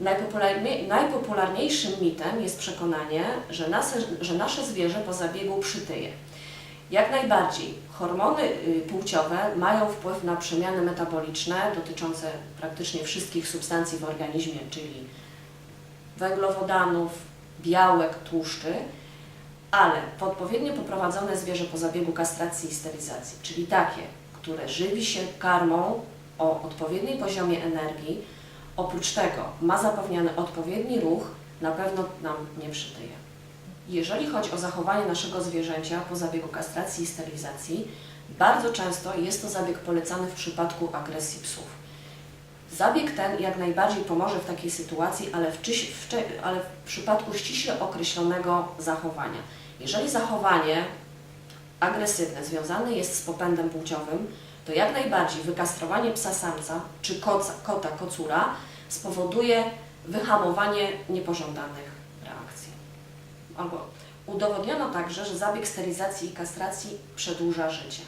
Najpopularnie, najpopularniejszym mitem jest przekonanie, że nasze, że nasze zwierzę po zabiegu przytyje. Jak najbardziej hormony y, płciowe mają wpływ na przemiany metaboliczne dotyczące praktycznie wszystkich substancji w organizmie, czyli węglowodanów, białek, tłuszczy, ale odpowiednio poprowadzone zwierzę po zabiegu kastracji i sterylizacji, czyli takie, które żywi się karmą o odpowiednim poziomie energii, oprócz tego ma zapewniony odpowiedni ruch, na pewno nam nie przytyje. Jeżeli chodzi o zachowanie naszego zwierzęcia po zabiegu kastracji i sterylizacji, bardzo często jest to zabieg polecany w przypadku agresji psów. Zabieg ten jak najbardziej pomoże w takiej sytuacji, ale w, czyś, w, ale w przypadku ściśle określonego zachowania. Jeżeli zachowanie agresywne związane jest z popędem płciowym, to jak najbardziej wykastrowanie psa samca czy koca, kota kocura spowoduje wyhamowanie niepożądanych reakcji. Albo udowodniono także, że zabieg sterylizacji i kastracji przedłuża życie.